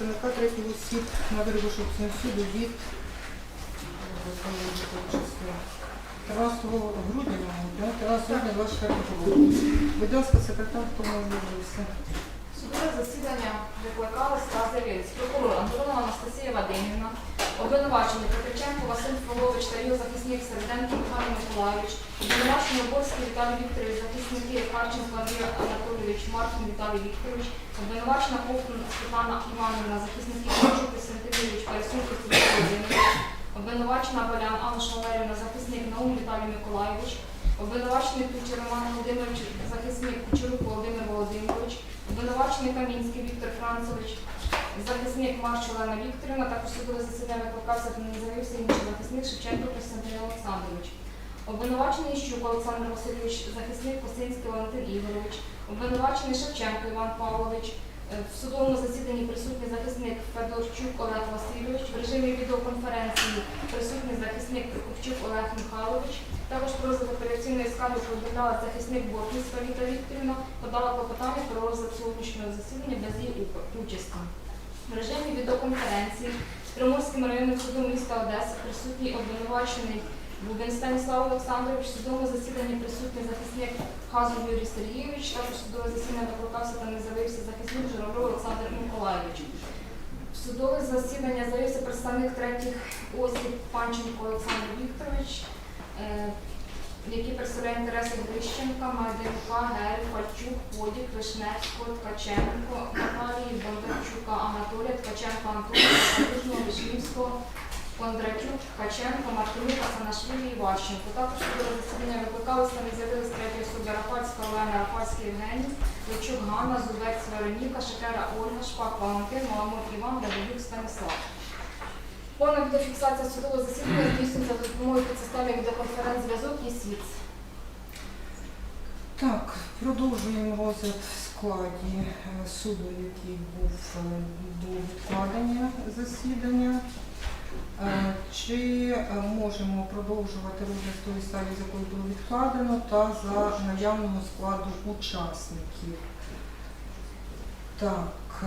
представника третього осіб на Вирішовському суду від 13 грудня, да? 13 грудня 24 року. Будь ласка, секретар, хто можливився. Судове засідання викликалось та з'явились прокурор Антонова Анастасія Вадимівна, обвинувачений Петриченко Василь Фролович та його захисник Середенко Михайло Миколаївич, обвинувачений Оборський Віталій Вікторович, захисники Харченко Андрій Анатолійович, Маркін Віталій Вікторович, обвинувачена Ковтун Світлана Іванівна, захисники Кравчук Костянтинович, Парасюк Сергій Володимирович, обвинувачена Валян Анна Шалерівна, захисник Наум Віталій Миколаївич, обвинувачений Кучер Роман Володимирович, захисник Кучерук Володимир Володимирович, обвинувачений Камінський Віктор Францович, захисник Марч Олена Вікторівна, також судове засідання викликався з'явився інший захисник Шевченко Костянтин Олександрович. Обвинувачений Щук Олександр Васильович, захисник Косинський Валентин Ігорович, обвинувачений Шевченко Іван Павлович, Е, в судовому засіданні присутній захисник Федорчук Олег Васильович, в режимі відеоконференції присутній захисник Прокопчук Олег Михайлович, також про розгляд апеляційної скарги повідомляла захисник Бортницька Віта Вікторівна, подала клопотання про розгляд сьогоднішнього засідання без її участі. В режимі відеоконференції з Приморським районним судом міста Одеси присутній обвинувачений Бубен Станіслав Олександрович, в судовому засіданні присутній захисник Хазов Юрій Сергійович, також судове засідання викликався та не з'явився захисник Журавлов Олександр Миколаївич. В судове засідання з'явився представник третіх осіб Панченко Олександр Вікторович, який представляє інтереси Грищенка, Майданюка, Гери, Пальчук, Подік, Вишневського, Ткаченко, Наталії, Бондарчука, Анатолія, Ткаченко Антона, Калужного, Вишнівського, Кондратюк, Ткаченко, Мартинюк, Асанашвілі і Ващенко. Також судове засідання викликалися не з'явилися треті особи Рапальська Олена, Рапальський Євгеній, Лучук Ганна, Зубець Вероніка, Шекера Ольга, Шпак Валентин, Маламут Іван, Давидюк Станіслав. Повна відеофіксація судового засідання здійснюється за допомогою підсистеми відеоконференц-зв'язок і СІЦ. Так, продовжуємо розгляд в складі е, суду, який був е, до відкладення засідання. Е, Чи можемо продовжувати розгляд в той стадії, з якою було відкладено, та за наявного складу учасників? Так,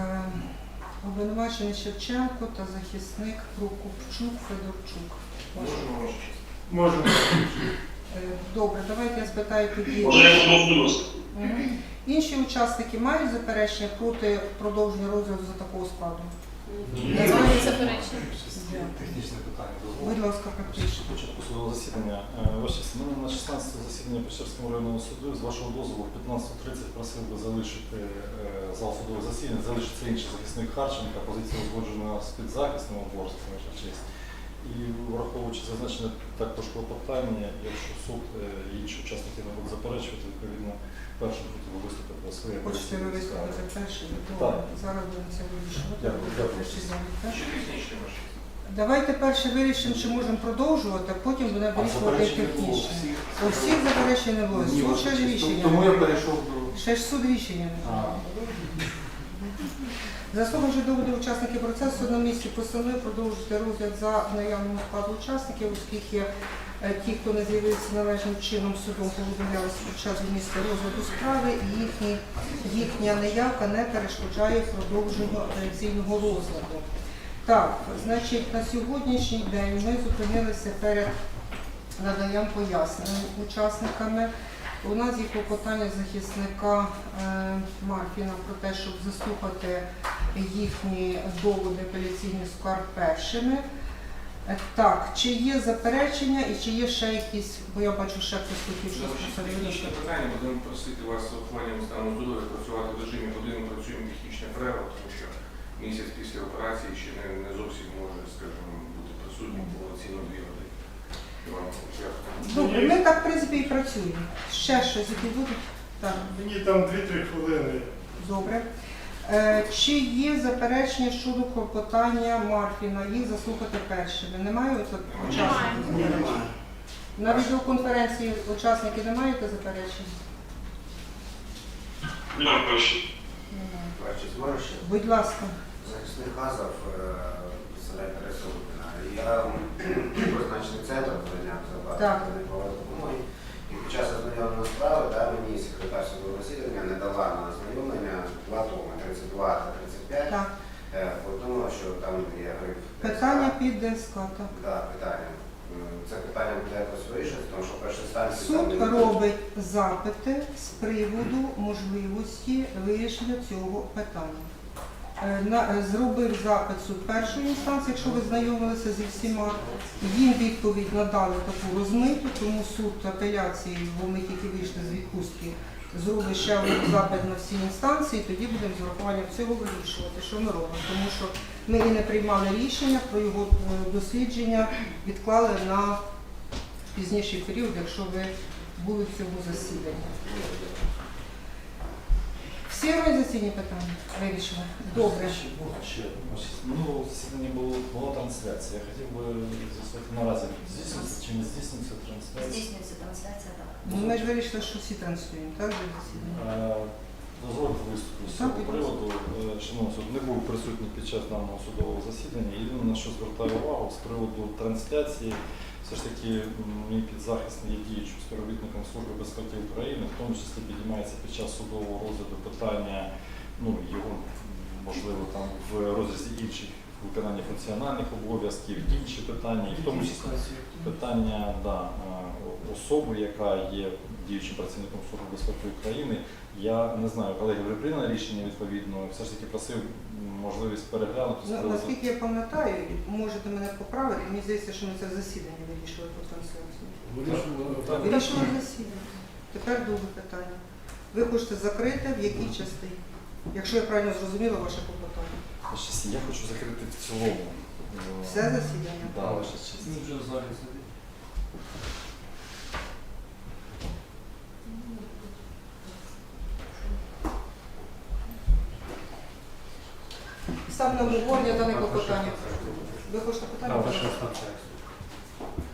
обвинувачений Шевченко та захисник Прокупчук Федорчук. Можемо. Е, Добре, давайте я спитаю тоді. Інші учасники мають заперечення проти продовження розгляду за такого складу? Технічне питання Будь дозволу. ласка, практично. Початку судового засідання. Ваше Ваша мене на 16 засідання Печерського районного суду з вашого дозволу в 15.30 просив би залишити е, зал судового засідання, залишиться інший захисник Харченка, позиція узгоджена з підзахисним оборством, честь. І враховуючи зазначене також клопотання, якщо суд е, і інші учасники не будуть заперечувати, відповідно, першим хотів виступити за своє Хочете ви виступити перший? Так. Зараз будемо це вирішувати. Давайте перше вирішимо, чи можемо продовжувати, а потім будемо вирішувати всіх? У всіх заперечень не було. Суд ще ж рішення. Тому я перейшов до Ще ж суд рішення не. Заслуговуючи доводи учасників процесу на місці постанови продовжити розгляд за наявного складу учасників, оскільки е, ті, хто не з'явився належним чином судом, повідомлялися під час місця розгляду справи, і їхні, їхня неявка не перешкоджає продовженню апеляційного розгляду. Так, значить, на сьогоднішній день ми зупинилися перед наданням пояснень учасниками. У нас є клопотання захисника е, Марфіна про те, щоб заслухати їхні доводи апеляційних скарг першими. Так, чи є заперечення і чи є ще якісь, бо я бачу, ще хтось хотів Це щось посадити. питання, будемо просити вас з ухваленням стану здоров'я працювати в режимі годину працюємо технічне перерва, тому що місяць після операції ще не, не зовсім може, скажімо, бути присутнім повноцінно дві години. Добре, ми так, в принципі, і працюємо. Ще щось, які будуть? Так. Мені там 2-3 хвилини. Добре. Е, Чи є заперечення щодо клопотання Марфіна їх заслухати першими? Немає учасників? Немає. На відеоконференції учасники не маєте заперечень? Нема. Немає. Будь ласка. захисник Хазов представляє інтереси Лукіна. Я призначений центр зайняв за Так. багато допомоги. І під час ознайомлення справи да, мені секретар судового засідання не дала на ознайомлення два томи 32 та 35. Так. Е, що там є гриф. Питання під ДСК, так. Да, питання. М, Це питання буде якось вирішити, тому що перша станція Суд там не- робить запити з приводу можливості вирішення цього питання. Е, на- е, Зробив запит суд першої інстанції, якщо ви знайомилися зі всіма. Їм відповідь надали таку розмиту, тому суд апеляції, бо ми тільки вийшли з відпустки, зробить ще один запит на всі інстанції, тоді будемо з урахуванням цього вирішувати, що ми робимо. Тому що ми і не приймали рішення про його е, дослідження, відклали на пізніший період, якщо ви були в цьому засіданні. Всі організаційні питання вирішили? Добре. Ще минулого засідання було, була трансляція. Я хотів би з'ясувати наразі, здійснюється чи не здійснюється трансляція. Здійснюється трансляція, так. Ну, ми ж вирішили, що всі транслюємо, так, для засідання? Е, Дозвольте виступити з Так, цього приводу. Е, Шановний суд, не був присутній під час даного судового засідання. Єдине, на що звертаю увагу з приводу трансляції, все ж таки мій підзахисний є діючим співробітником Служби безпеки України, в тому числі підіймається під час судового розгляду питання, ну, його, можливо, там в розрізі інших виконання функціональних обов'язків, інші питання, і в тому числі питання да, е, особи, яка є діючим працівником Служби безпеки України. Я не знаю, колеги, ви прийняли рішення відповідно, все ж таки просив можливість переглянути Ну, наскільки я пам'ятаю, можете мене поправити, мені здається, що ми це в засіданні вирішили про трансляцію. Вирішили засідання. Тепер друге питання. Ви хочете закрити в якій частині? Якщо я правильно зрозуміла ваше попитання. Честь, Я хочу закрити в цілому. е, Все засідання? Да, ваша честь. Ставлю на обговорення дане клопотання. Ви хочете питання? Перша інстанція.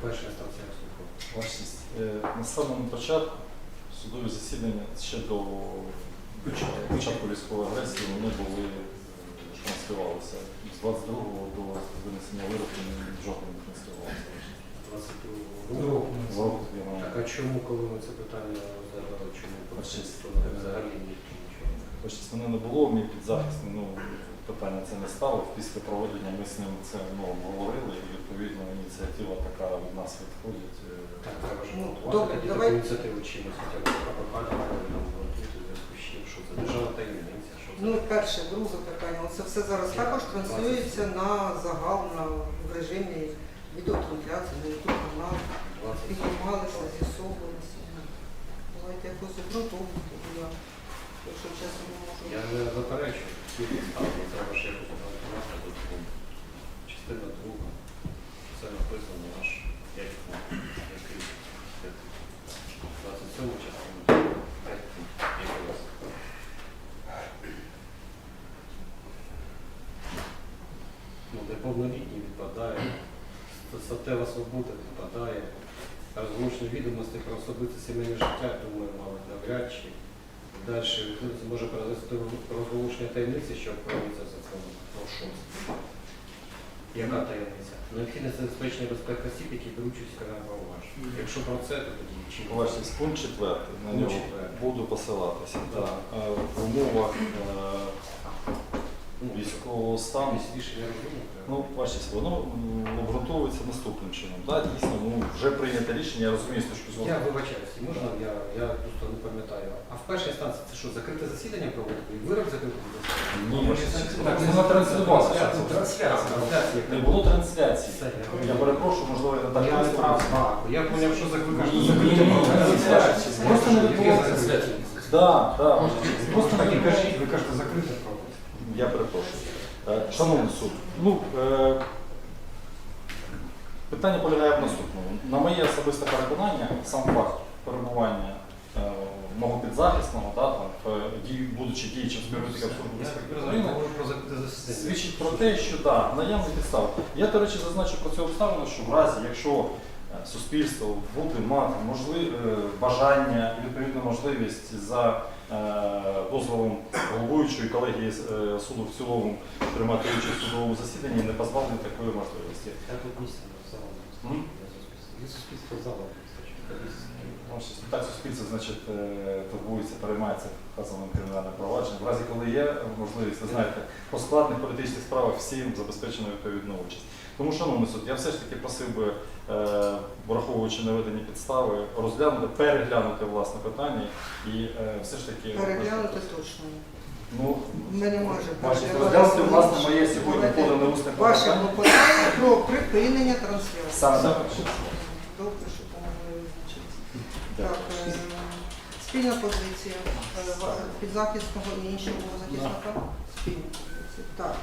Перша. Ваша честь, е, на самому початку судові засідання ще до початку військової агресії вони були е. З 22-го до винесення вироку жодного не транслювалося. 22 року. Року я маю. Так а чому, коли ми це питання розглядали, чому про це взагалі ніхто нічого? Мене не було, мій підзахисний, ну, питання це не стало. Після проведення ми з ним це ну, обговорили і відповідно ініціатива така від нас відходить. е, Так, треба ж Ну, готувати давай- ініціативу чимось, хоча б нам готувати в зв'язку з чим, що це державна таємниця. Ну, перше, друге питання. Це все зараз також транслюється на загал, на в режимі відеотрансляції, на YouTube канал. 20 Піднімалися, з'ясовувалися. Давайте якось обґрунтовувати, бо якщо чесно, не можу. Я не заперечую, тільки ставлю, треба ще якось обґрунтувати Частина друга, все написано аж 5 пунктів, який 27 частина, Ну, неповнолітній відпадає, статева свобода відпадає, розголошення відомостей про особисте сімейне життя, думаю, мабуть, навряд чи. Далі може призвести до розголошення таємниці, що проводиться законом про. Яка таємниця? Необхідне забезпечення безпеки осіб, які беруть участь в кримінальному. Якщо про це, то тоді чи честь, пункт четвертий, на нього буду посилатися. Так. Е, В умовах е, військового стану Ну, бачите, воно обґрунтовується наступним чином. Да, дійсно, ну, вже прийнято рішення, я розумію, з точки зору. Я вибачаюся, можна я, я просто не пам'ятаю. А в першій інстанції це що, закрите засідання проводити? І вирок закритий засідання? Ні, ваша честь. Так, Це не. Трансляція. Трансляція. Не було трансляції. Все, Я перепрошую, можливо, я не так Я не прав. Я поняв, що Ні, закрите. ні, ні, ні, трансляції. Просто не відбулося трансляції. Да, да. Просто так і кажіть, ви кажете, закрите. Я перепрошую. Е, Шановний суд, ну, е, питання полягає в наступному. На моє особисте переконання, сам факт перебування е, мого підзахисного, да, там, будучи діючим співробітником Служби України, свідчить про те, що да, наявні підстави. Я, до речі, зазначу про цю обставину, що в разі, якщо суспільство буде мати можли, е, бажання і відповідну можливість за дозволом головуючої колегії е, суду в цілому приймати участь в судовому засіданні, не позбавлені такої можливості. Так суспільство, значить, е, турбується, переймається вказаним кримінальним провадженням. В разі, коли є можливість, ви знаєте, по складних політичних справах всім забезпечено відповідну участь. Тому, шановний суд, я все ж таки просив би, е, враховуючи наведені підстави, розглянути, переглянути власне питання і е, все ж таки Переглянути точно. Ну, Ми не можемо бачите, розглянути власне моє сьогодні подане усне Ваше клопотання про припинення трансляції. Саме так. Добре, що. Дякую. Так, е, спільна позиція е, ва- підзахисного і іншого захисника. Спільна позиція. Так.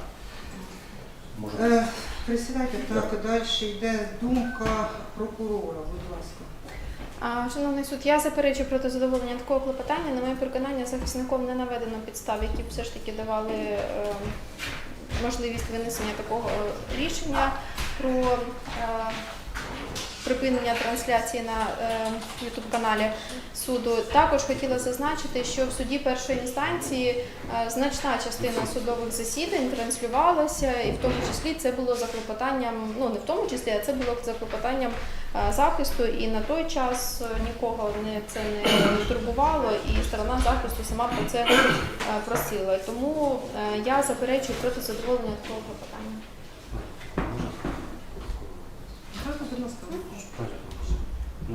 Може, Е, Присідайте, так, далі йде думка прокурора, будь ласка. А, Шановний суд, я заперечую проти задоволення такого клопотання. На моє переконання, захисником не наведено підстав, які б все ж таки давали е, можливість винесення такого е, рішення про е, припинення трансляції на е, youtube каналі суду. Також хотіла зазначити, що в суді першої інстанції е, значна частина судових засідань транслювалася, і в тому числі це було за клопотанням, ну не в тому числі, а це було за клопотанням е, захисту, і на той час нікого не це не турбувало, і сторона захисту сама про це просила. Тому я заперечую проти задоволення такого клопотання. Так, будь.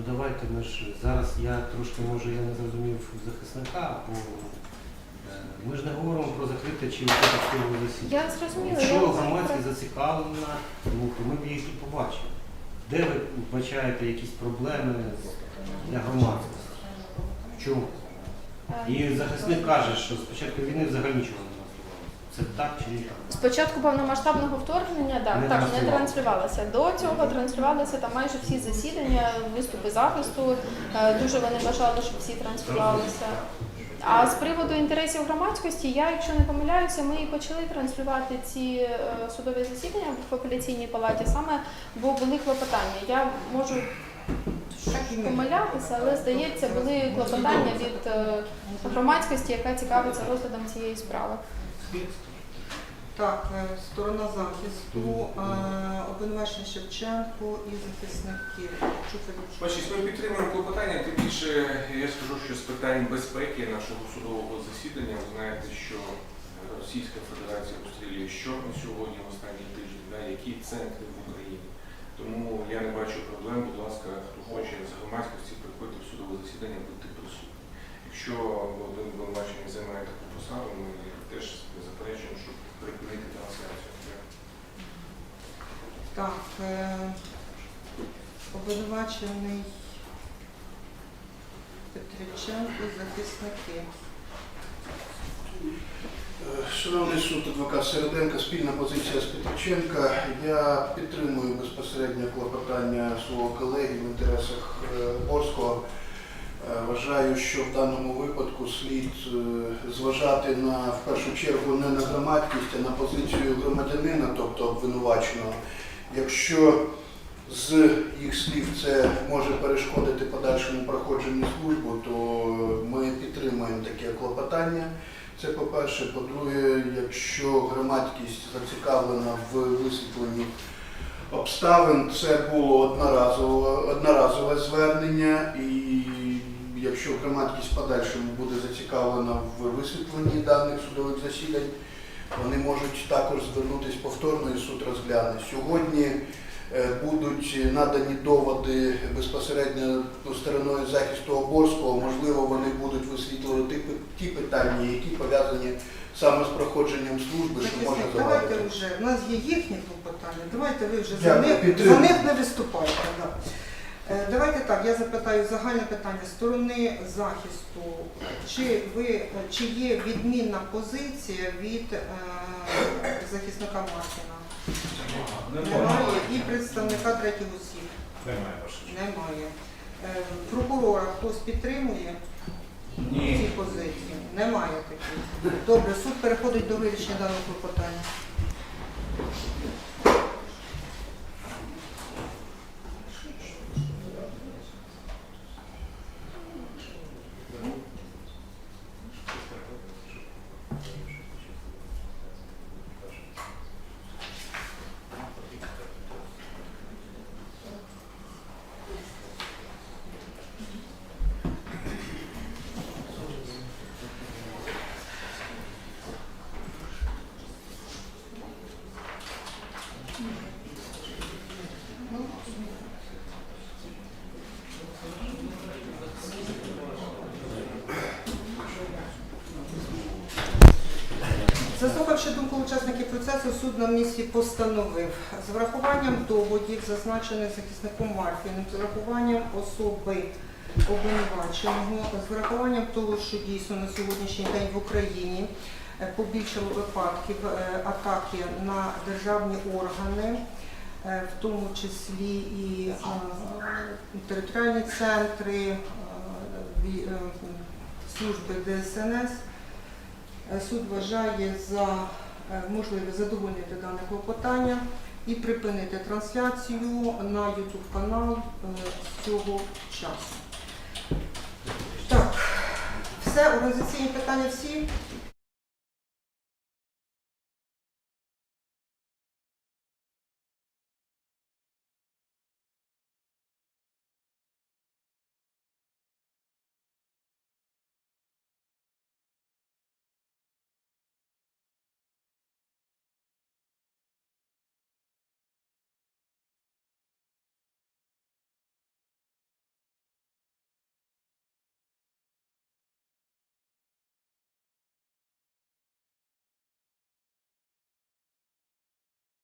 Ну давайте ми ж зараз я трошки може я не зрозумів захисника, бо е, ми ж не говоримо про закрите чи відкрите засідання. Я зрозуміла. Якщо громадськість зацікавлена, ну, то ми б їх і побачимо. Де ви вбачаєте якісь проблеми для громадськості? В чому? Е, І захисник каже, що з початку війни взагалі нічого. Це так чи так? Спочатку повномасштабного вторгнення да, Не так, не транслювалося. транслювалося. До цього транслювалися там майже всі засідання, виступи захисту. Е, Дуже вони бажали, щоб всі транслювалися. А з приводу інтересів громадськості, я, якщо не помиляюся, ми і почали транслювати ці е, судові засідання в апеляційній палаті, саме бо були клопотання. Я можу помилятися, але здається, були клопотання від е, громадськості, яка цікавиться розглядом цієї справи. Так, е, сторона захисту, е, обвинувачення Шевченко і від Бачите, ми підтримуємо клопотання, тим більше я скажу, що з питань безпеки нашого судового засідання ви знаєте, що Російська Федерація обстрілює що на сьогодні в останні тижні, да, які центри в Україні. Тому я не бачу проблем, будь ласка, хто хоче з громадськості приходьте в судове засідання, будьте присутні. Якщо один обвинувачений займає таку посаду, ми теж заперечуємо, щоб припинити трансляцію. Так, е, обвинувачений Петриченко захисники. Е, Шановний суд, адвокат Середенко, спільна позиція з Петриченка. Я підтримую безпосередньо клопотання свого колеги в інтересах е, Борського. Е, Вважаю, що в даному випадку слід е, зважати на в першу чергу не на громадськість, а на позицію громадянина, тобто обвинуваченого. Якщо з їх слів це може перешкодити подальшому проходженню службу, то ми підтримуємо таке клопотання. Це по-перше. По-друге, якщо громадськість зацікавлена в висвітленні обставин, це було одноразове, одноразове звернення, і якщо громадськість подальшому буде зацікавлена в висвітленні даних судових засідань, вони можуть також звернутися повторно і суд розгляне. Сьогодні е, будуть надані доводи безпосередньо стороною захисту Оборського. Можливо, вони будуть висвітлювати ті питання, які пов'язані саме з проходженням служби, що може Захисник, давайте завадити. вже, у нас є їхні клопотання, давайте ви вже за них, за них не виступайте. Да. Е, Давайте так, я запитаю загальне питання сторони захисту. Чи ви чи є відмінна позиція від е, захисника Мартіна? Немає. І представника третіх осіб? Немає вашої. Немає. Е, Прокурора хтось підтримує ці позиції? Немає таких. Добре, суд переходить до вирішення даного клопотання. Процесу, суд на місці постановив з врахуванням доводів, зазначених захисником Марфіним, з врахуванням особи обвинуваченого, з врахуванням того, що дійсно на сьогоднішній день в Україні е, побільшало випадків е, атаки на державні органи, е, в тому числі і територіальні центри, служби ДСНС. Суд вважає за е, можливе задовольнити дане клопотання і припинити трансляцію на YouTube канал е, з цього часу. Так, все, організаційні питання всі.